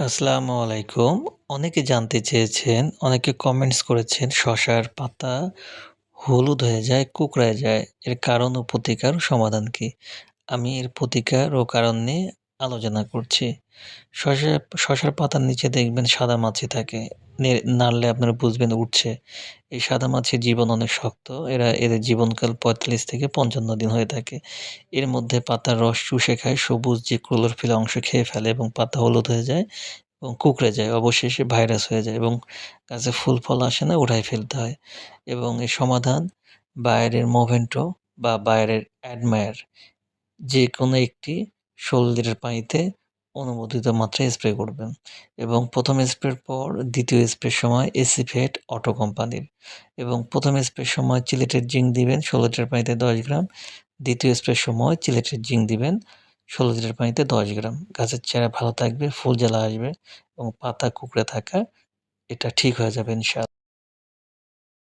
আসসালামু আলাইকুম। অনেকে জানতে চেয়েছেন, অনেকে কমেন্টস করেছেন শশার পাতা হলুদ হয়ে যায়, কুকড়ায় যায়। এর কারণ ও প্রতিকার সমাধান কী? আমি এর প্রতিকার ও কারণ নিয়ে আলোচনা করছি। শসা শশার পাতার নিচে দেখবেন সাদা মাছি থাকে। নাড়লে আপনারা বুঝবেন উঠছে। এই সাদা মাছির জীবন অনেক শক্ত। এরা এদের জীবনকাল ৪৫ থেকে ৫৫ দিন হয়ে থাকে। এর মধ্যে পাতার রস চুষে খায়, সবুজ যে ক্লোরোফিল অংশ খেয়ে ফেলে এবং পাতা হলুদ হয়ে যায় এবং কুঁকড়ে যায়। অবশেষে ভাইরাস হয়ে যায় এবং গাছে ফুল ফল আসে না, উঠায় ফেলতে হয়। এবং এর সমাধান বাইরের মোভেন্টো বা বাইরের অ্যাডমায়ার যে কোনো একটি ১৬ লিটার পানিতে অনুমোদিত মাত্রায় স্প্রে করবেন এবং প্রথম স্প্রের পর দ্বিতীয় স্প্রের সময় এসিফেট অটো কোম্পানির এবং প্রথম স্প্রের সময় চিলেটের জিঙ্ক দিবেন ষোলো লিটার পানিতে দশ গ্রাম, দ্বিতীয় স্প্রের সময় চিলেটের জিঙ্ক দিবেন ষোলো লিটার পানিতে দশ গ্রাম। গাছের চেহারা ভালো থাকবে, ফুল জ্বালা আসবে এবং পাতা কুঁকড়ে থাকা এটা ঠিক হয়ে যাবে ইনশাআল্লাহ।